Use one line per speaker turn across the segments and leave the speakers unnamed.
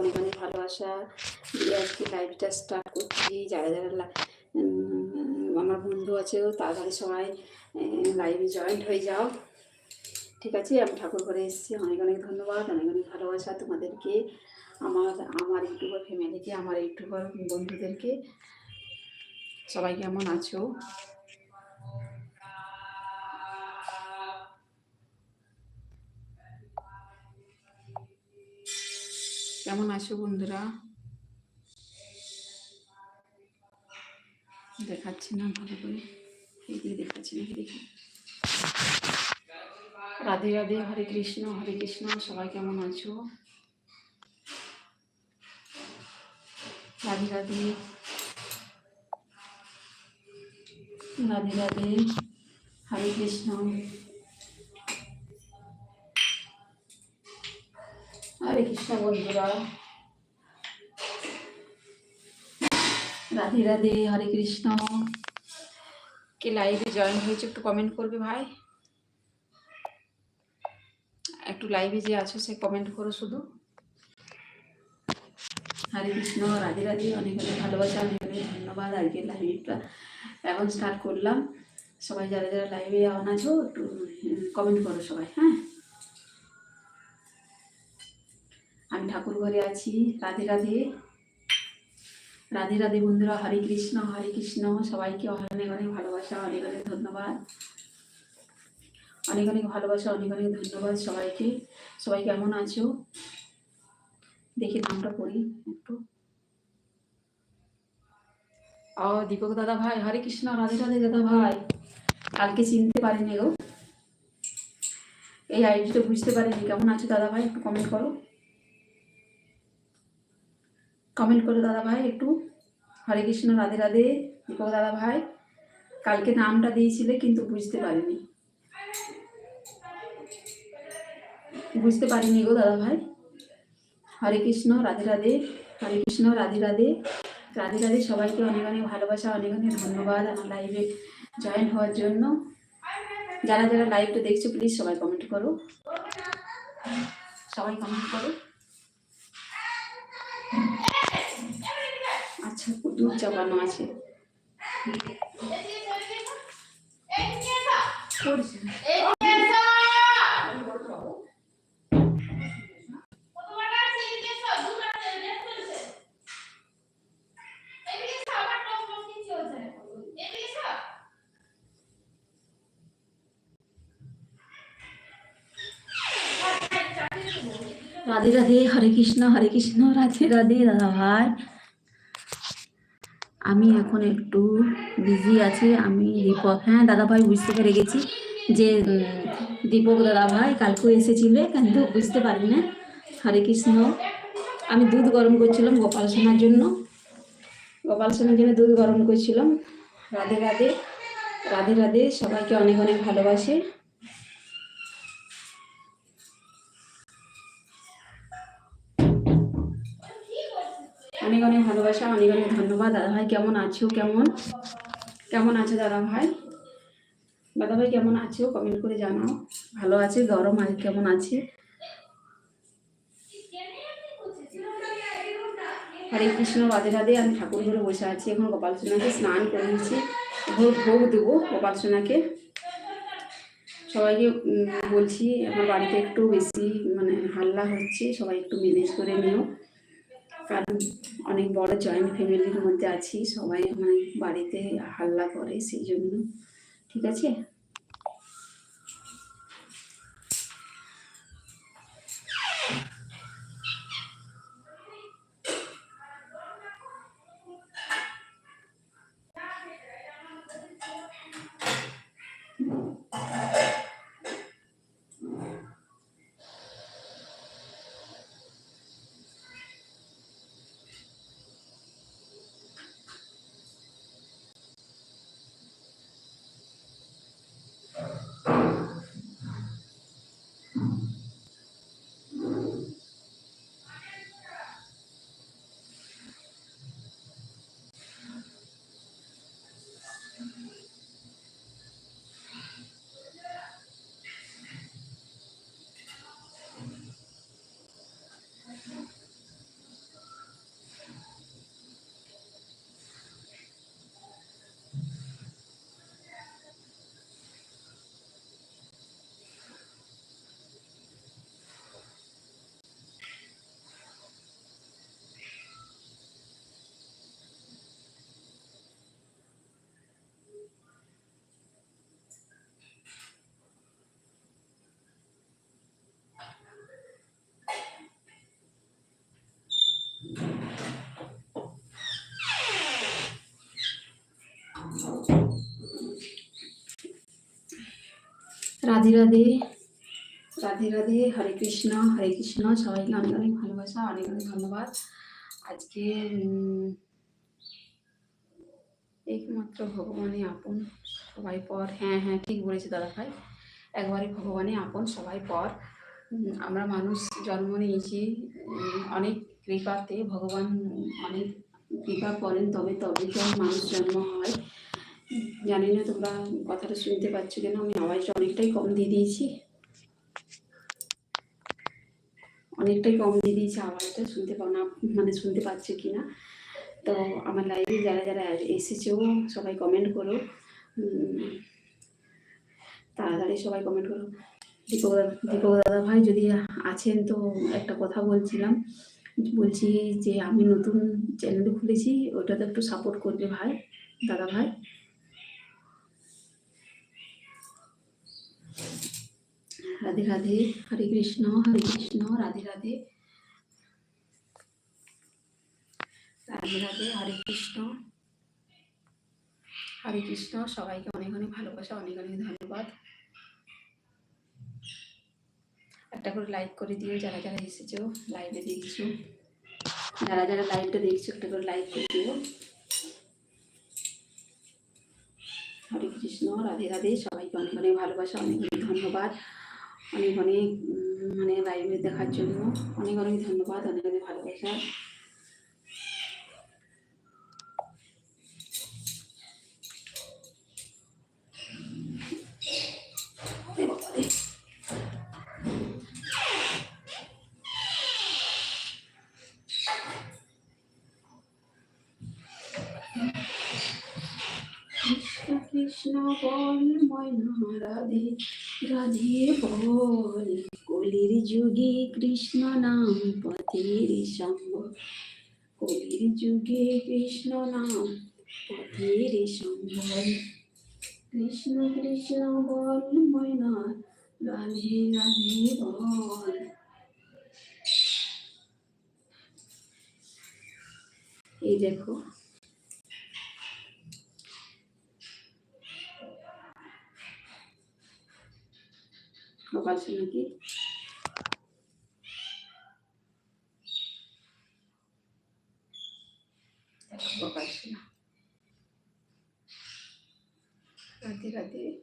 অনেক অনেক ভালোবাসা দিয়ে আজকে লাইভটা স্টার্ট করছি। যারা যারা আমার বন্ধু আছে তাড়াতাড়ি সবাই লাইভে জয়েন্ট হয়ে যাও। ঠিক আছে, আমি ঠাকুর ঘরে এসেছি। অনেক অনেক ধন্যবাদ, অনেক অনেক ভালোবাসা তোমাদেরকে, আমার আমার ইউটিউবার ফ্যামিলিকে আমার ইউটিউবার বন্ধুদেরকে। সবাই কেমন আছো? কেমন আছো বন্ধুরা? দেখাচ্ছি না ভালো করে। এইদিকে দেখাচ্ছি না দেখি। রাধে রাধে, হরে কৃষ্ণ হরে কৃষ্ণ, সবাই কেমন আছো? রাধে রাধে। রাধে রাধে। হরে কৃষ্ণ। হরে কৃষ্ণ বন্ধুরা রাধে রাধে হরে কৃষ্ণ। কে লাইভে জয়েন হয়েছে একটু কমেন্ট করবে ভাই? একটু লাইভে যে আছো সে কমেন্ট করো শুধু। হরে কৃষ্ণ রাধে রাধে অনেক অনেক ভালোবাসা অনেক অনেক ধন্যবাদ। আজকে লাইভটা এখন স্টার্ট করলাম। সবাই যারা যারা লাইভে অন আছো একটু কমেন্ট করো সবাই হ্যাঁ? আমি ঠাকুর ঘরে আছি। রাধে রাধে। রাধে রাধে বন্ধুরা, হরে কৃষ্ণ হরে কৃষ্ণ। সবাইকে অনেক অনেক ভালোবাসা, অনেক অনেক ধন্যবাদ। অনেক অনেক ভালোবাসা, অনেক অনেক ধন্যবাদ সবাইকে। সবাই কেমন আছো? দেখি নামটা পড়ি একটু। ও, দীপক দাদা ভাই, হরে কৃষ্ণ, রাধে রাধে দাদা ভাই। কালকে চিনতে পারিনি গো। এই আইডিটা বুঝতে পারিনি। কেমন আছো দাদা ভাই? একটু কমেন্ট করো। কমেন্ট করো দাদা ভাই একটু। হরে কৃষ্ণ, রাধে রাধে, দীপক দাদা ভাই কালকে নামটা দিয়েছিলে কিন্তু বুঝতে পারিনি। বুঝতে পারিনি গো দাদা ভাই হরে কৃষ্ণ, রাধে রাধে, হরে কৃষ্ণ, রাধে রাধে। রাধে রাধে সবাইকে অনেক অনেক ভালোবাসা, অনেক অনেক ধন্যবাদ আমার লাইভে জয়েন হওয়ার জন্য। যারা যারা লাইভটা দেখছ প্লিজ সবাই কমেন্ট করো। সবাই কমেন্ট করো। দুধ চাপানো আছে। রাধে রাধে হরে কৃষ্ণ হরে কৃষ্ণ রাধে রাধে দাদা ভাই। আমি এখন একটু বিজি আছি। আমি দীপক হ্যাঁ দাদা ভাই বুঝতে পেরে গেছি যে দীপক দাদা ভাই কালকেও এসেছিলে কিন্তু বুঝতে পারি না হরে কৃষ্ণ। আমি দুধ গরম করছিলাম গোপাল সোনার জন্য। গোপাল সোনার জন্য দুধ গরম করছিলাম। রাধে রাধে রাধে রাধে, সবাইকে অনেক অনেক ভালোবাসে। অনেক অনেক ভালোবাসা অনেক অনেক ধন্যবাদ। দাদা ভাই কেমন আছো? কেমন? কেমন আছো দাদা ভাই দাদা ভাই কেমন আছো? কমেন্ট করে জানাও। ভালো আছে? গরম আজ কেমন আছে? হরে কৃষ্ণ, রাধে রাধে। আমি ঠাকুর ঘরে বসে আছি। এখন গোপাল সোনাকে স্নান করিয়েছি ভোগ ভোগ দেবো গোপাল সোনাকে। সবাইকে বলছি, আমার বাড়িতে একটু বেশি মানে হাল্লা হচ্ছে। সবাই একটু ম্যানেজ করে নিও। কারণ অনেক বড় জয়েন্ট ফ্যামিলির মধ্যে আছি, সবাই আমার বাড়িতে হাল্লা করে, সেই জন্য। ঠিক আছে? রাধে রাধে। রাধে রাধে। হরে কৃষ্ণ হরে কৃষ্ণ। সবাইকে অনেক অনেক ভালোবাসা, অনেক অনেক ধন্যবাদ। আজকে একমাত্র ভগবানই আপন, সবাই পর। হ্যাঁ হ্যাঁ ঠিক বলেছে দাদা ভাই একবারে ভগবানই আপন, সবাই পর। আমরা মানুষ জন্ম নিয়েছি অনেক কৃপাতে। ভগবান অনেক কৃপা করেন, তবে তবে তো মানুষ জন্ম হয়। জানি না তোমরা কথাটা শুনতে পাচ্ছ কেন, আমি আওয়াজটা অনেকটাই কম দিয়ে দিয়েছি। অনেকটাই কম দিয়ে দিয়েছি আওয়াজটা, শুনতে পাও না মানে শুনতে পাচ্ছে কি না তো আমার লাইভে যারা যারা এসেছেও সবাই কমেন্ট করো। তাড়াতাড়ি সবাই কমেন্ট করো। দীপক দীপক দাদা ভাই যদি আছেন, তো একটা কথা বলছিলাম। বলছি যে আমি নতুন চ্যানেল খুলেছি, ওটাতে একটু সাপোর্ট করবে ভাই, দাদা ভাই। রাধে রাধে, হরে কৃষ্ণ হরে কৃষ্ণ, রাধে রাধে। রাধে রাধে, হরে কৃষ্ণ। হরে কৃষ্ণ, সবাইকে অনেক অনেক ভালোবাসা, অনেক অনেক ধন্যবাদ। একটা করে লাইক করে দিও, যারা যারা এসেছ লাইভে দেখছ। যারা যারা লাইভটা দেখছ, একটা করে লাইক করে দিও। হরে কৃষ্ণ, রাধে রাধে, সবাইকে অনেক অনেক ভালোবাসা, অনেক অনেক ধন্যবাদ। অনেক অনেক মানে লাইভে দেখার জন্য অনেক অনেক ধন্যবাদ অনেক অনেক ভালোবাসা রাধে বল কলির যুগে কৃষ্ণ নাম পথের সম্ভব কলির যুগে কৃষ্ণ নাম পথের সম্ভব কৃষ্ণ কৃষ্ণ বল ময়না রাধে রাধে বল এই দেখো গোপাল সোনা কি দেখো গোপাল সোনা রাধে রাধে এই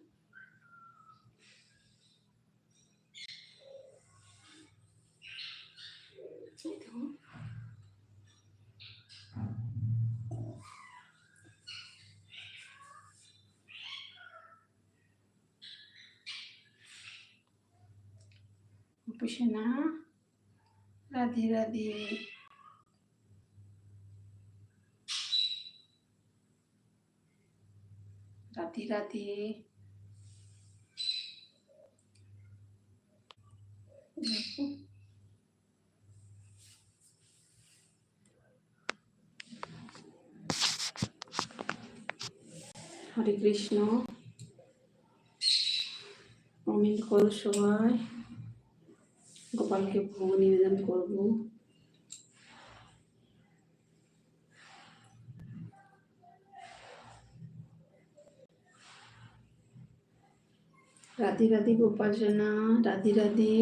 দেখো সোনা রাধে রাধে। রাধে রাধে। হরে কৃষ্ণ। কমেন্ট করো সবাই গোপালকে ভোগ নিবেদন করব। রাধে রাধে গোপাল সোনা রাধে রাধে।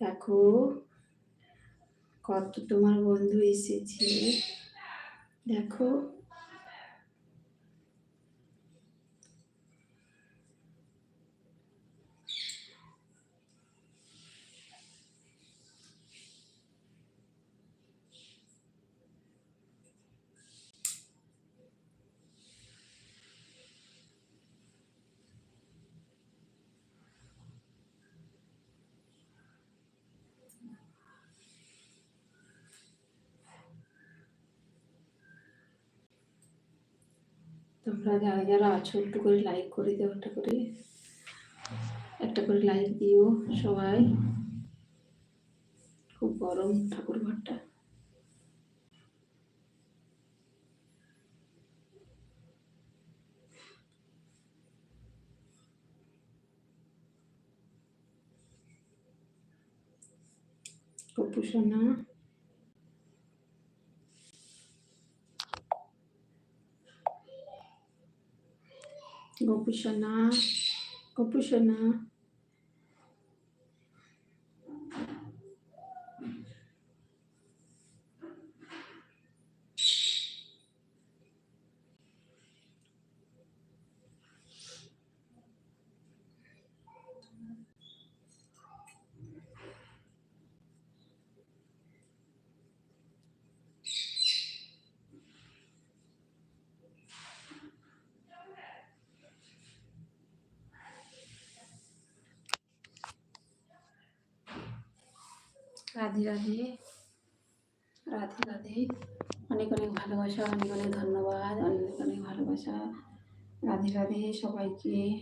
দেখো, কত তোমার বন্ধু এসেছে। দেখো তোমরা যারা যারা আছো, একটু করে লাইক করে দাও, একটা করে। একটা করে লাইক দিও সবাই। খুব গরম ঠাকুর ঘরটা। গপু গপু সোনা গপু সোনা রাধে রাধে। রাধে রাধে। অনেক অনেক ভালোবাসা, অনেক অনেক ধন্যবাদ, অনেক অনেক ভালোবাসা। রাধে রাধে সবাইকে।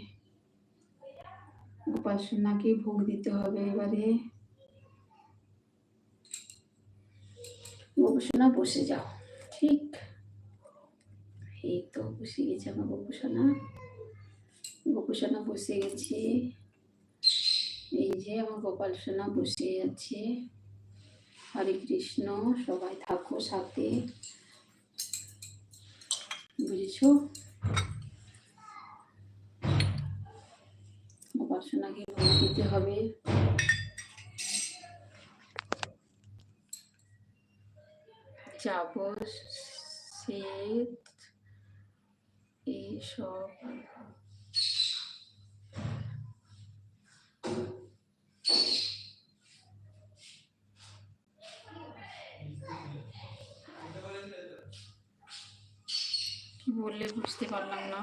গোপাল সোনাকে ভোগ দিতে হবে এবারে। গোপুসোনা বসে যাও। ঠিক? এই তো বসে গেছে আমার গোপুসোনা গোপুসোনা বসে গেছে। এই যে আমার গোপাল সোনা বসে আছে। হরে কৃষ্ণ সবাই থাকো সাথে। বুঝেছ? গোপাল সোনাকে ভোগ দিতে হবে। চাবল শ্বেত এইসব কি বললে বুঝতে পারলাম না।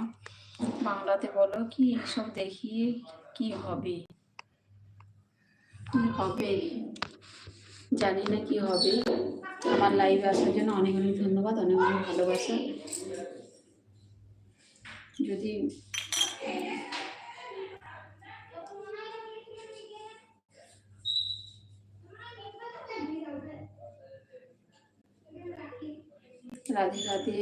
বাংলাতে বলো কি এসব দেখিয়ে কি হবে? কি হবে? জানি না কি হবে। আমার লাইভে আসার জন্য অনেক অনেক ধন্যবাদ, অনেক অনেক ভালোবাসা। যদি রাধে রাধে।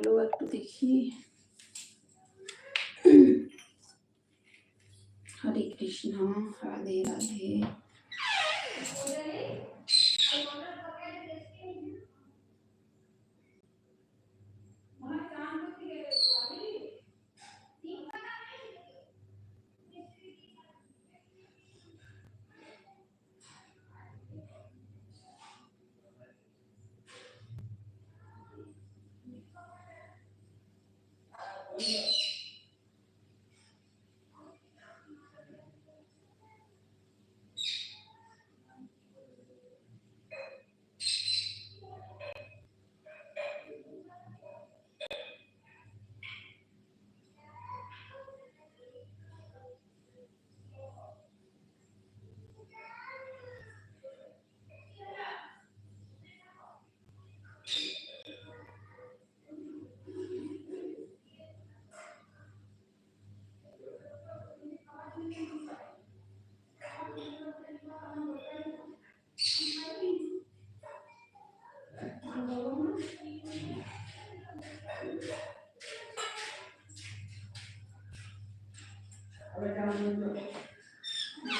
চলো একটু দেখি হরে কৃষ্ণ রাধে রাধে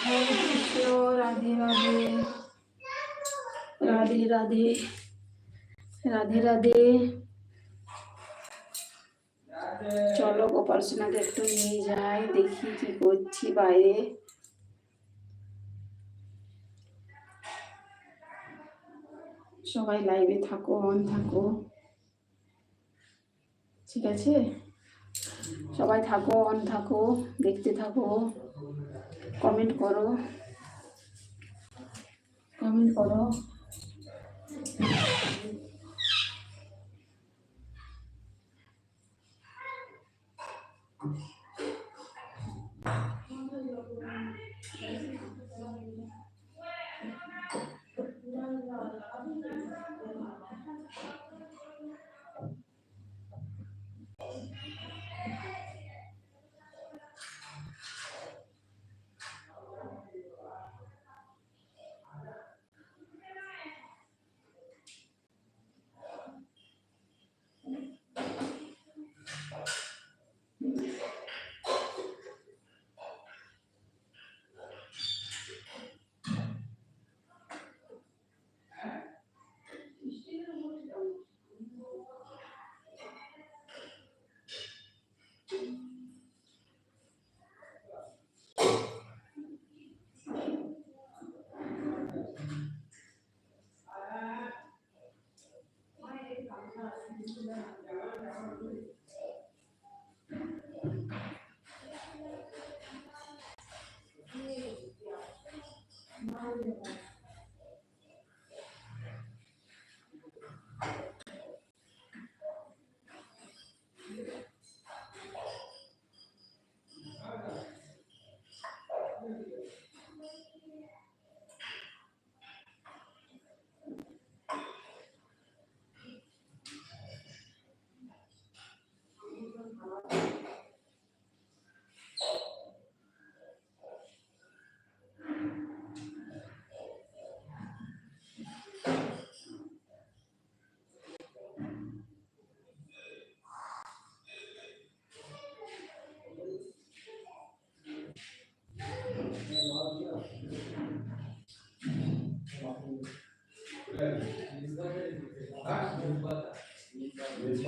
হরে কৃষ্ণ রাধে রাধে রাধে রাধে রাধে। চলো গোপাল সোনাকে একটু নিয়ে যাই, দেখি কি করছি বাইরে। সবাই লাইভে থাকো, অন থাকো। ঠিক আছে? সবাই থাকো, অন থাকো, দেখতে থাকো। কমেন্ট করো। কমেন্ট করো।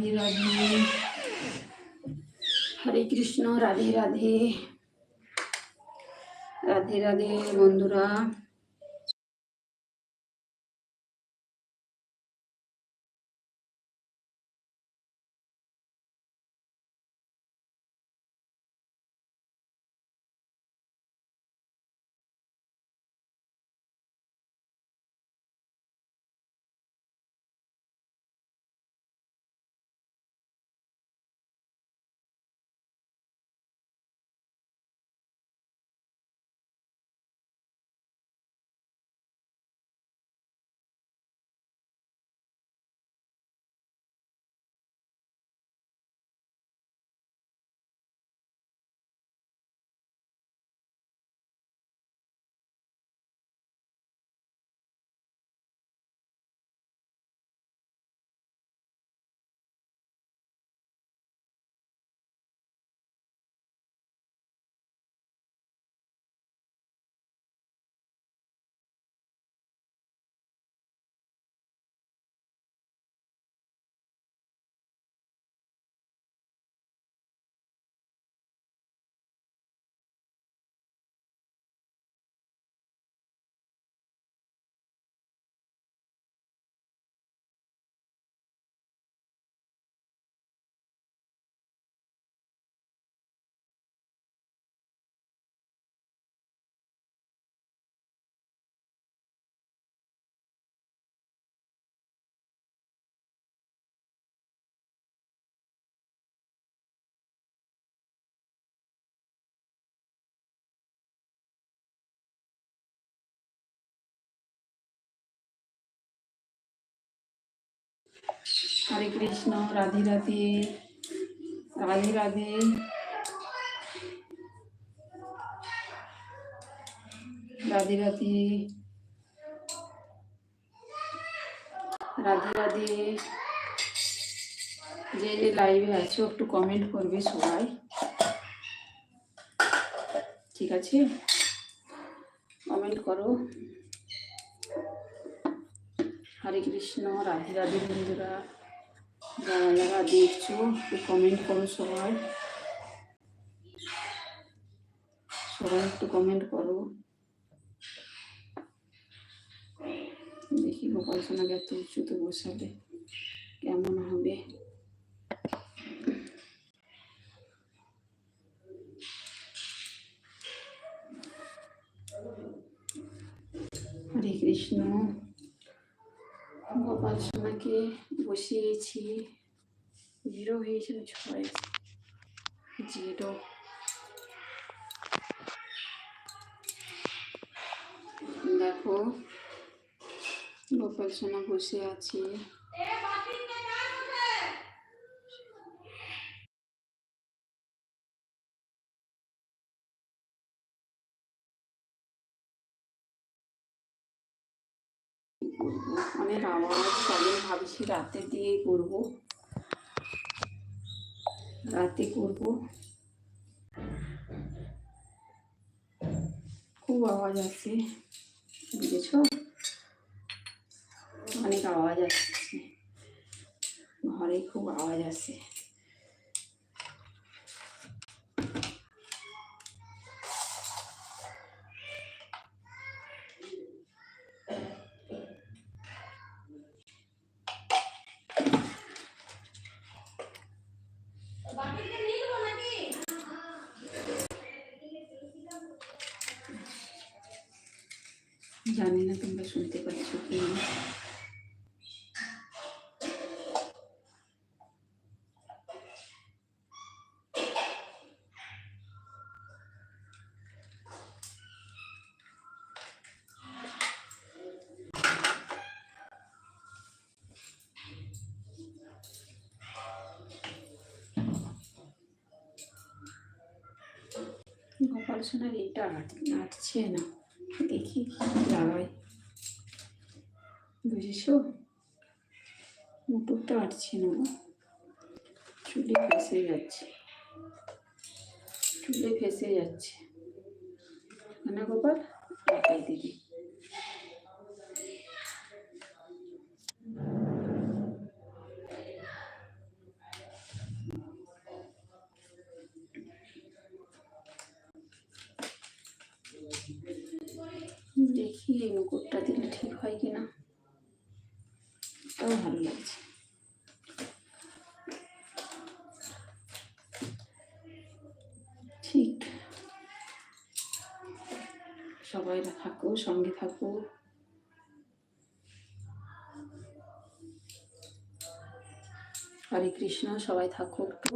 রাধে রাধে। হরে কৃষ্ণ রাধে রাধে। রাধে রাধে বন্ধুরা। হরে কৃষ্ণ, রাধে রাধে রাধে রাধে। রাধে রাধে। রাধে রাধে। যে যে লাইভে আছো, একটু কমেন্ট করবে সবাই। ঠিক আছে? কমেন্ট করো। হরে কৃষ্ণ, রাধে রাধে বন্ধুরা। যারা যারা দেখছ, একটু কমেন্ট করো সবাই। সবাই একটু কমেন্ট করো। দেখি গোপাল সোনাকে এত উঁচুতে বসালে কেমন হবে। হরে কৃষ্ণ। গোপাল সোনাকে বসিয়েছি। জিরো হয়েছিল ছয় জিরো দেখো গোপাল সোনা বসে আছে। করব অনেক আওয়াজ তাদের ভাবছি রাতে দিয়ে করব। রাতে করব। খুব আওয়াজ আছে, বুঝেছ? অনেক আওয়াজ আসছে। ঘরে খুব আওয়াজ আসছে জানি না তোমরা শুনতে পাচ্ছ কি? গোপাল সোনার এটা আট- আটছে না। দেখি কি লাগাই বুঝেছ? মোটরটা আটছে না। চুলে ফেসে যাচ্ছে। চুলে ফেসে যাচ্ছে। না গোপাল? লাগাই দিবি দেখি এই মুকুটটা দিলে ঠিক হয় কিনা। তাও ভালো লাগছে। ঠিক। সবাই থাকো সঙ্গে থাকো। হরে কৃষ্ণ সবাই থাকো একটু।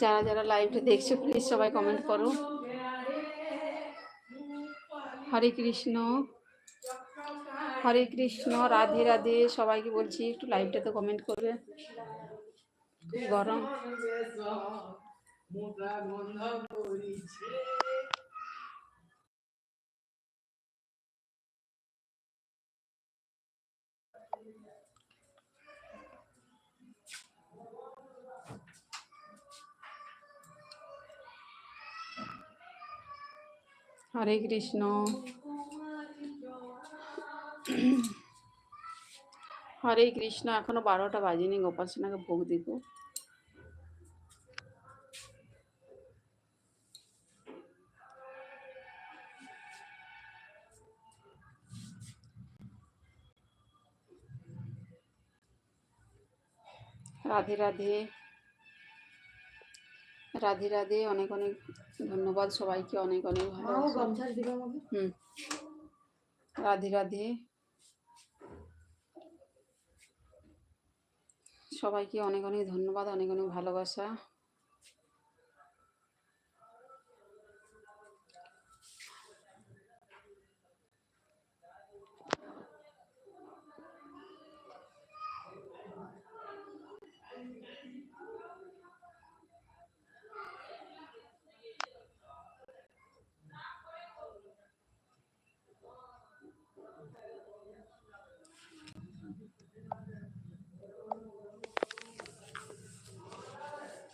যারা যারা লাইভটা দেখছ প্লিজ সবাই কমেন্ট করো। হরে কৃষ্ণ। হরে কৃষ্ণ, রাধে রাধে। সবাইকে বলছি, একটু লাইভটা তো কমেন্ট করবে। গরম। হরে কৃষ্ণ হরে কৃষ্ণ এখনও বারোটা বাজেনি, গোপাল সোনাকে ভোগ দিব। রাধে রাধে। রাধে রাধে, অনেক অনেক ধন্যবাদ সবাইকে অনেক অনেক ভালো হুম। রাধে রাধে। সবাইকে অনেক অনেক ধন্যবাদ অনেক অনেক ভালোবাসা।